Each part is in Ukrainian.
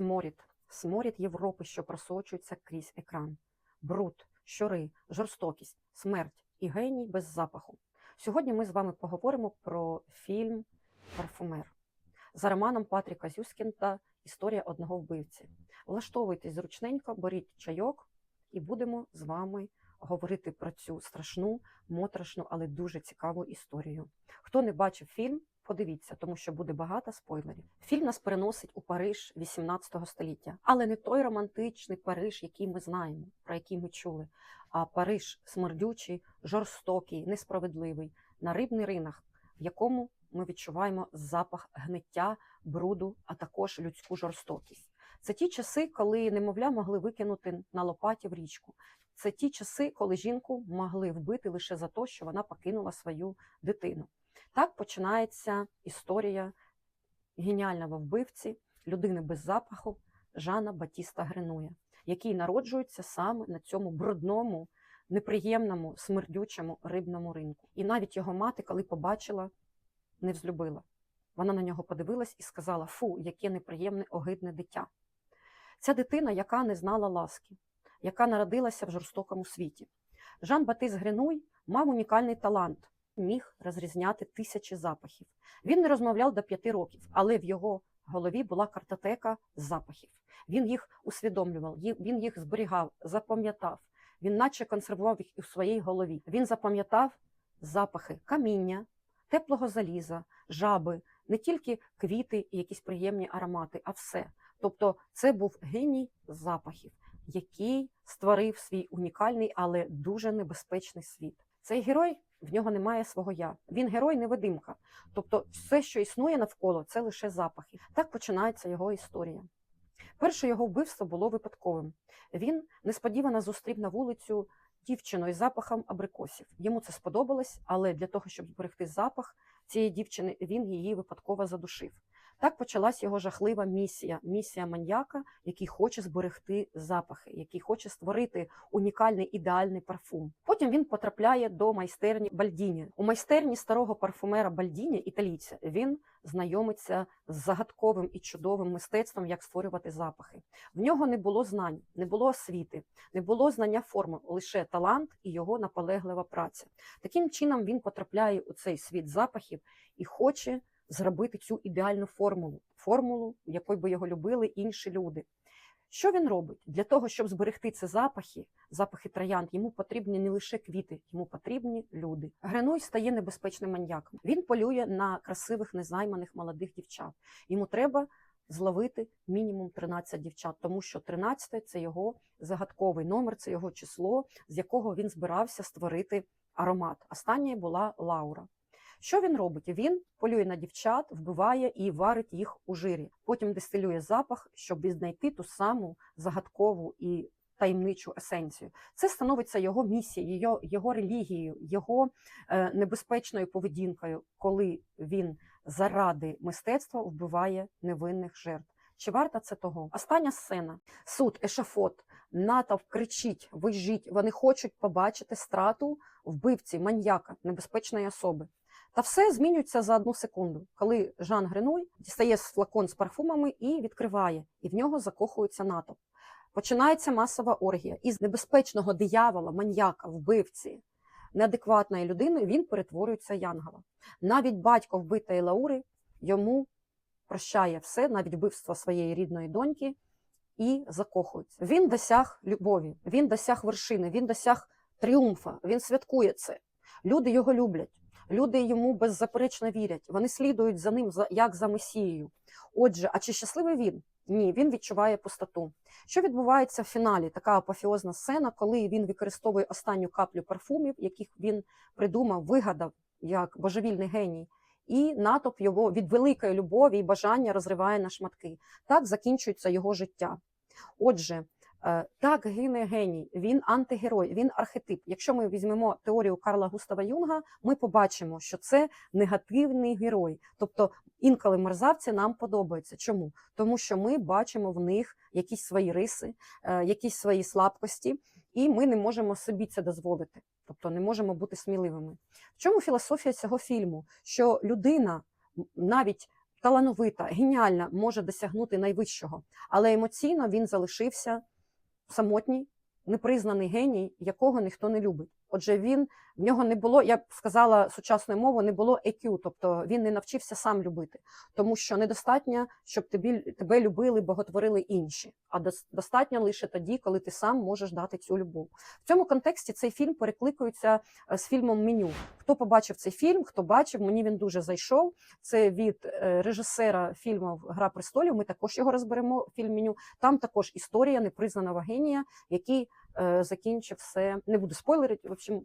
сморід, сморід Європи, що просочується крізь екран, бруд, щури, жорстокість, смерть і геній без запаху. Сьогодні ми з вами поговоримо про фільм Парфумер за романом Патріка Зюскінта Історія одного вбивці. Влаштовуйтесь зручненько, беріть чайок, і будемо з вами говорити про цю страшну, моторошну, але дуже цікаву історію. Хто не бачив фільм, подивіться, тому що буде багато спойлерів. Фільм нас переносить у Париж 18 століття, але не той романтичний Париж, який ми знаємо, про який ми чули, а Париж смердючий, жорстокий, несправедливий, на рибний ринок, в якому ми відчуваємо запах гниття, бруду, а також людську жорстокість. Це ті часи, коли немовля могли викинути на лопаті в річку. Це ті часи, коли жінку могли вбити лише за те, що вона покинула свою дитину. Так починається історія геніального вбивці, людини без запаху Жана Батіста Гренуя, який народжується саме на цьому брудному, неприємному, смердючому рибному ринку. І навіть його мати, коли побачила, не взлюбила. Вона на нього подивилась і сказала: Фу, яке неприємне, огидне дитя. Ця дитина, яка не знала ласки, яка народилася в жорстокому світі. Жан Батис Гренуй мав унікальний талант, міг розрізняти тисячі запахів. Він не розмовляв до п'яти років, але в його голові була картотека запахів. Він їх усвідомлював, він їх зберігав, запам'ятав. Він наче консервував їх у своїй голові. Він запам'ятав запахи каміння, теплого заліза, жаби, не тільки квіти і якісь приємні аромати, а все. Тобто це був геній запахів, який створив свій унікальний, але дуже небезпечний світ. Цей герой в нього немає свого я. Він герой невидимка. Тобто, все, що існує навколо, це лише запахи. Так починається його історія. Перше його вбивство було випадковим. Він несподівано зустрів на вулицю дівчину із запахом абрикосів. Йому це сподобалось, але для того, щоб зберегти запах цієї дівчини, він її випадково задушив. Так почалась його жахлива місія, місія маньяка, який хоче зберегти запахи, який хоче створити унікальний ідеальний парфум. Потім він потрапляє до майстерні Бальдіні. У майстерні старого парфумера Бальдіні, італійця, він знайомиться з загадковим і чудовим мистецтвом, як створювати запахи. В нього не було знань, не було освіти, не було знання форми, лише талант і його наполеглива праця. Таким чином він потрапляє у цей світ запахів і хоче зробити цю ідеальну формулу, формулу, якою би його любили інші люди. Що він робить? Для того, щоб зберегти ці запахи, запахи троянд, йому потрібні не лише квіти, йому потрібні люди. Гренуй стає небезпечним маньяком. Він полює на красивих, незайманих молодих дівчат. Йому треба зловити мінімум 13 дівчат, тому що 13 – це його загадковий номер, це його число, з якого він збирався створити аромат. Останньою була Лаура. Що він робить? Він полює на дівчат, вбиває і варить їх у жирі. Потім дистилює запах, щоб знайти ту саму загадкову і таємничу есенцію. Це становиться його місією, його, його релігією, його е, небезпечною поведінкою, коли він заради мистецтва вбиває невинних жертв. Чи варта це того? Остання сцена: суд, ешафот, натовп кричить, вижіть. Вони хочуть побачити страту вбивці, маньяка, небезпечної особи. Та все змінюється за одну секунду, коли Жан Гренуй дістає флакон з парфумами і відкриває, і в нього закохується натовп. Починається масова оргія. Із небезпечного диявола, маньяка, вбивці, неадекватної людини він перетворюється в. Навіть батько вбитої Лаури йому прощає все, навіть вбивство своєї рідної доньки, і закохується. Він досяг любові, він досяг вершини, він досяг тріумфа, він святкує це. Люди його люблять. Люди йому беззаперечно вірять. Вони слідують за ним як за месією. Отже, а чи щасливий він? Ні, він відчуває пустоту. Що відбувається в фіналі? Така апофіозна сцена, коли він використовує останню каплю парфумів, яких він придумав, вигадав як божевільний геній, і натовп його від великої любові і бажання розриває на шматки. Так закінчується його життя. Отже, так гине геній, він антигерой, він архетип. Якщо ми візьмемо теорію Карла Густава Юнга, ми побачимо, що це негативний герой. Тобто інколи мерзавці нам подобаються. Чому? Тому що ми бачимо в них якісь свої риси, е, якісь свої слабкості, і ми не можемо собі це дозволити. Тобто не можемо бути сміливими. В чому філософія цього фільму? Що людина навіть талановита, геніальна, може досягнути найвищого, але емоційно він залишився самотній, непризнаний геній, якого ніхто не любить. Отже, він в нього не було, я б сказала сучасною мовою, не було EQ, тобто він не навчився сам любити, тому що недостатньо, щоб тобі тебе любили, боготворили інші. А достатньо лише тоді, коли ти сам можеш дати цю любов. В цьому контексті цей фільм перекликується е, з фільмом Меню. Хто побачив цей фільм, хто бачив, мені він дуже зайшов. Це від е, режисера фільму Гра престолів. Ми також його розберемо. Фільм меню. Там також історія непризнаного генія, який е, закінчив все. Не буду спойлерити. В общем,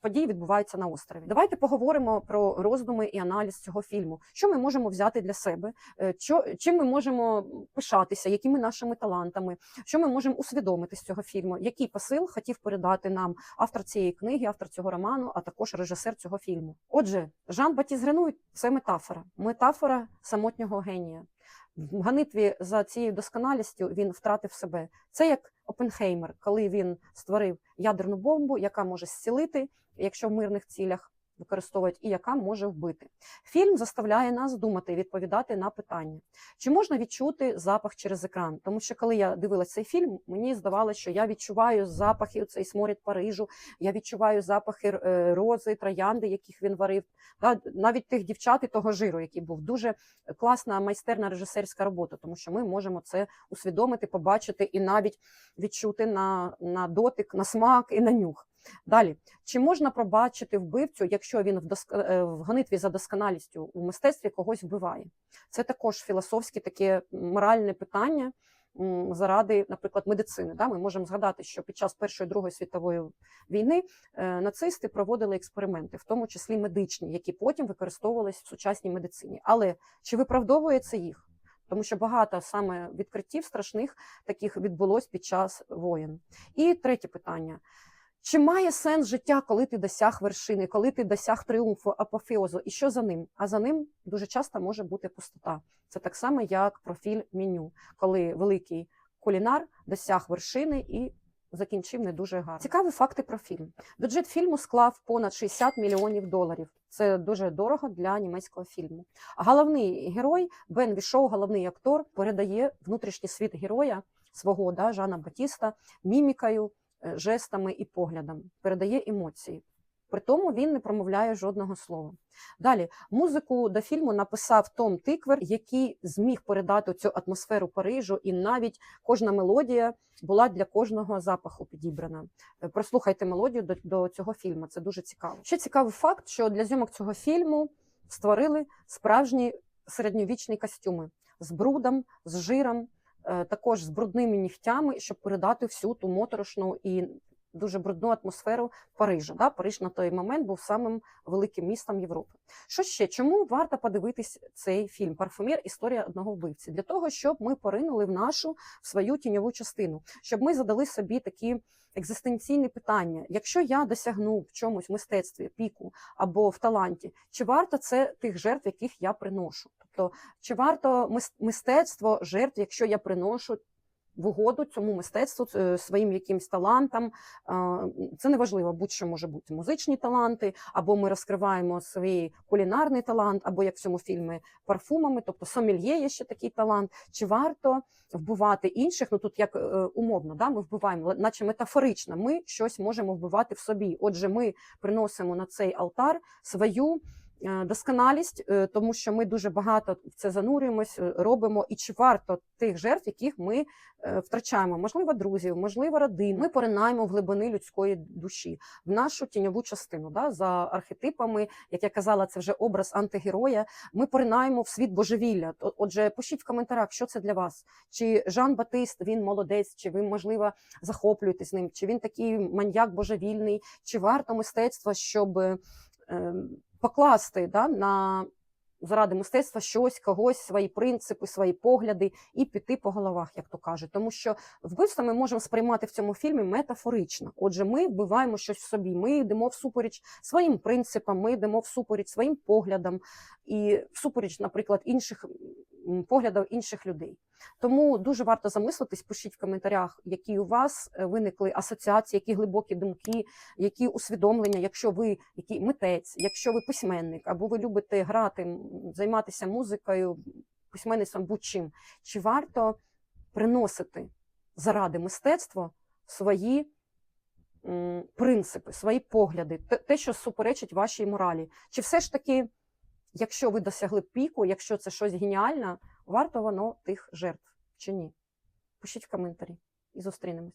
події відбуваються на острові. Давайте поговоримо про роздуми і аналіз цього фільму. Що ми можемо взяти для себе? Е, чим ми можемо пишатися, якими нашими талантами, що ми можемо усвідомити з цього фільму, який посил хотів передати нам автор цієї книги, автор цього роману, а також режисер цього фільму. Отже, Жан Батіс Гренуй – це метафора, метафора самотнього генія. В ганитві за цією досконалістю він втратив себе. Це як Опенхеймер, коли він створив ядерну бомбу, яка може зцілити, якщо в мирних цілях використовують, і яка може вбити. Фільм заставляє нас думати і відповідати на питання, чи можна відчути запах через екран? Тому що коли я дивилася цей фільм, мені здавалося, що я відчуваю запахи цей сморід Парижу, я відчуваю запахи е, рози, троянди, яких він варив, навіть тих дівчат і того жиру, який був дуже класна майстерна режисерська робота, тому що ми можемо це усвідомити, побачити і навіть відчути на, на дотик, на смак і на нюх. Далі, чи можна пробачити вбивцю, якщо він в, доск... е, в гонитві за досконалістю у мистецтві когось вбиває? Це також філософське таке моральне питання заради, наприклад, медицини. Да? Ми можемо згадати, що під час Першої Другої світової війни е, нацисти проводили експерименти, в тому числі медичні, які потім використовувалися в сучасній медицині. Але чи виправдовує це їх? Тому що багато саме відкриттів страшних таких відбулось під час воєн. І третє питання. Чи має сенс життя, коли ти досяг вершини, коли ти досяг тріумфу, апофеозу, і що за ним? А за ним дуже часто може бути пустота. Це так само, як профіль меню, коли великий кулінар досяг вершини і закінчив не дуже гарно. Цікаві факти про фільм. Бюджет фільму склав понад 60 мільйонів доларів. Це дуже дорого для німецького фільму. Головний герой Бен Вішоу, головний актор, передає внутрішній світ героя свого да, Жана Батіста мімікою, жестами і поглядом, передає емоції. При тому він не промовляє жодного слова. Далі музику до фільму написав Том Тиквер, який зміг передати цю атмосферу Парижу, і навіть кожна мелодія була для кожного запаху підібрана. Е, Прослухайте мелодію до, до цього фільму. Це дуже цікаво. Ще цікавий факт, що для зйомок цього фільму створили справжні середньовічні костюми з брудом, з жиром, е, також з брудними нігтями, щоб передати всю ту моторошну і дуже брудну атмосферу Парижа. Да? Париж на той момент був самим великим містом Європи. Що ще? Чому варто подивитись цей фільм Парфумір Історія одного вбивці? Для того, щоб ми поринули в нашу в свою тіньову частину, щоб ми задали собі такі екзистенційні питання. Якщо я досягну в чомусь мистецтві піку або в таланті, чи варто це тих жертв, яких я приношу? Тобто, чи варто мис- мистецтво жертв, якщо я приношу в угоду цьому мистецтву е, своїм якимсь талантам. Це неважливо, будь-що може бути музичні таланти, або ми розкриваємо свій кулінарний талант, або як в цьому фільмі парфумами, тобто сомельє є ще такий талант. Чи варто вбивати інших? Ну тут як е, умовно, да, ми вбиваємо, наче метафорично, ми щось можемо вбивати в собі. Отже, ми приносимо на цей алтар свою. Е, Досконалість, е, тому що ми дуже багато в це занурюємось, е, робимо, і чи варто тих жертв, яких ми втрачаємо, можливо, друзів, можливо, родин. Ми поринаємо в глибини людської душі, в нашу тіньову частину. Да? За архетипами, як я казала, це вже образ антигероя. Ми поринаємо в світ божевілля. Отже, пишіть в коментарях, що це для вас. Чи Жан Батист він молодець, чи ви, можливо, захоплюєтесь ним, чи він такий маньяк божевільний, чи варто мистецтва, щоб е, покласти да, на заради мистецтва щось, когось, свої принципи, свої погляди і піти по головах, як то кажуть. Тому що вбивство ми можемо сприймати в цьому фільмі метафорично. Отже, ми вбиваємо щось в собі. Ми йдемо всупереч своїм принципам, ми йдемо всупереч своїм поглядам і всупереч, наприклад, інших поглядів інших людей. Тому дуже варто замислитись, пишіть в коментарях, які у вас е, виникли асоціації, які глибокі думки, які усвідомлення, якщо ви який митець, якщо ви письменник, або ви любите грати, займатися музикою, письменництвом будь-чим, чи варто приносити заради мистецтва свої принципи, свої погляди, те, що суперечить вашій моралі? Чи все ж таки, якщо ви досягли піку, якщо це щось геніальне, варто воно тих жертв чи ні? Пишіть в коментарі і зустрінемось.